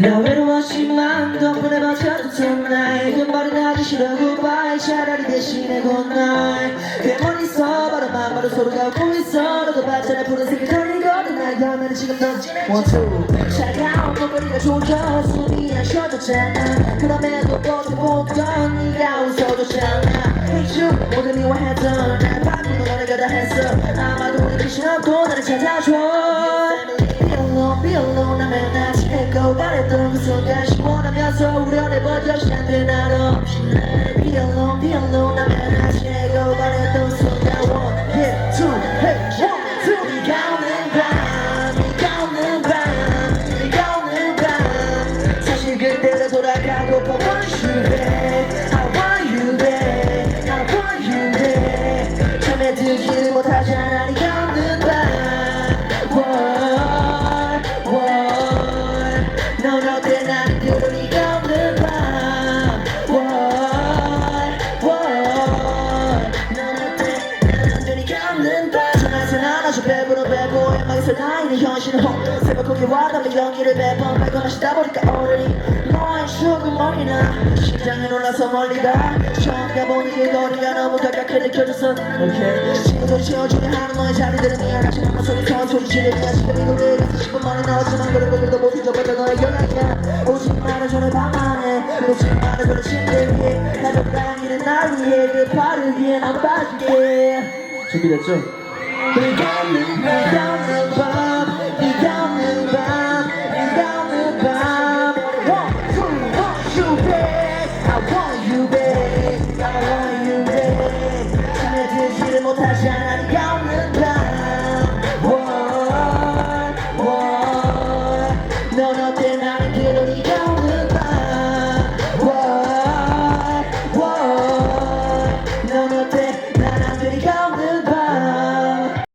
너 외로웠지만 덕분에 버텨줬던 나의 그 말은 하기 싫어 goodbye 차라리 대신에 굿나잇. 내 머릿속 바로 맘바로 서로가 웃고 있어. 너도 봤잖아 푸른색이 걸리거든 나의 가면은 지금 넌 one two. 차가운 목소리가 조져 숨이 안 쉬어졌잖아 그럼에도 버텨보던 네가 웃어줬잖아 Hate you 모든 미워했던 날 바꾸고 너네가 다 했어. 아마도 우리 귀신 없고 나를 찾아줘. Be alone, be alone 나 그 순간 시원하면서 우려내 버텨 시간들 나도 Be alone, be alone. 하면 나 지내고 바랬던 그 순간 One, yeah, two, hey, one, two 네가 오는 밤, 네가 오는 밤, 네가 오는 밤. 사실 그대로 돌아가고파 want you 음악에서 나이는 현실은 홍 새벽 거기 와닿는 연기를 매번 마시다 보니까 오늘이 너의 죽은 머리나. 심장이 놀라서 멀리 가 처음 가보는 길거리가 너무 가깝게 okay. 친구들이 채워주려 하는 너의 자리들은 미안하지만 나 소리 더 소리 지르면 지금 이 노래에 10분 만에 나왔지만 그래도 그래도 못 잊어버려 너의 연락이야. 오지 말아줘는 밤안에 오지 말아줘는 침대 위에 가족랑 일은 날 위해 그 발을 위해 난 빠질게. 준비됐죠? 밤านเขา